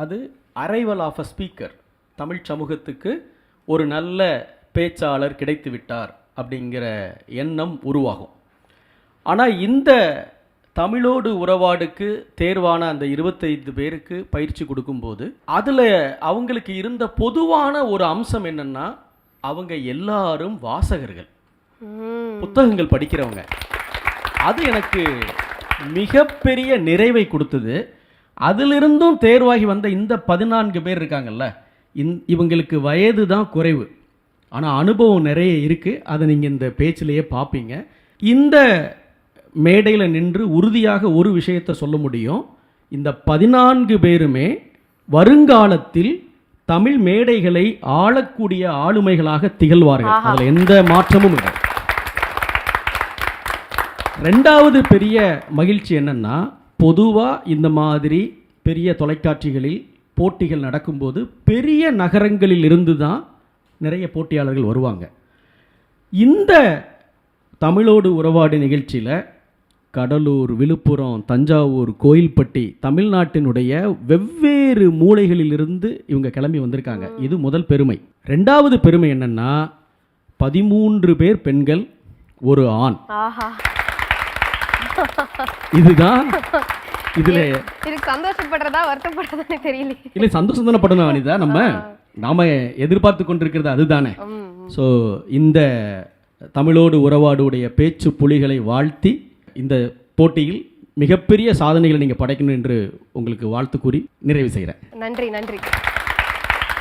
அது arrival of a speaker Tamil சமூகத்துக்கு ஒரு நல்ல பேச்சாளர் கிடைத்து விட்டார் அப்படிங்கிற எண்ணம் உருவாகும். ஆனால் இந்த தமிழோடு உறவாடுக்கு தேர்வான அந்த இருபத்தைந்து பேருக்கு பயிற்சி கொடுக்கும்போது அதில் அவங்களுக்கு இருந்த பொதுவான ஒரு அம்சம் என்னன்னா அவங்க எல்லாரும் வாசகர்கள். புத்தகங்கள் படிக்கிறவங்க. அது எனக்கு மிகப்பெரிய நிறைவை கொடுத்தது. அதிலிருந்தும் தேர்வாகி வந்த இந்த பதினான்கு பேர் இருக்காங்கல்ல இந் இவங்களுக்கு வயது தான் குறைவு. ஆனால் அனுபவம் நிறைய இருக்குது அதை நீங்கள் இந்த பேச்சிலேயே பார்ப்பீங்க இந்த மேடையில் நின்று உறுதியாக ஒரு விஷயத்தை சொல்ல முடியும். இந்த பதினான்கு பேருமே வருங்காலத்தில் தமிழ் மேடைகளை ஆளக்கூடிய ஆளுமைகளாக திகழ்வார்கள். அதில் எந்த மாற்றமும் இல்லை. ரெண்டாவது பெரிய மகிழ்ச்சி என்னன்னா பொதுவாக இந்த மாதிரி பெரிய தொலைக்காட்சிகளில் போட்டிகள் நடக்கும்போது பெரிய நகரங்களில் இருந்து தான் நிறைய போட்டியாளர்கள் வருவாங்க. இந்த தமிழோடு உறவாடு நிகழ்ச்சியில் கடலூர் விழுப்புரம் தஞ்சாவூர் கோயில்பட்டி தமிழ்நாட்டினுடைய வெவ்வேறு மூலைகளிலிருந்து இவங்க கிளம்பி வந்திருக்காங்க. இது முதல் பெருமை. ரெண்டாவது பெருமை என்னன்னா பதிமூன்று பேர் பெண்கள் ஒரு ஆண். ஆஹா. இதுதான் இதுல. இதுக்கு சந்தோஷப்படுறதா வருத்தப்படுறதானே தெரியலையே. இல்லை சந்தோஷம் தானே படணும் அனிதா? நம்ம நாம எதிர்பார்த்து கொண்டிருக்கிறது அதுதானே. ஸோ இந்த தமிழோடு உறவாடுடைய பேச்சு புலிகளை வாழ்த்தி இந்த போட்டியில் மிகப்பெரிய சாதனைகளை நீங்கள் படைக்கணும் என்று உங்களுக்கு வாழ்த்து கூறி நிறைவு செய்கிறேன். நன்றி நன்றி.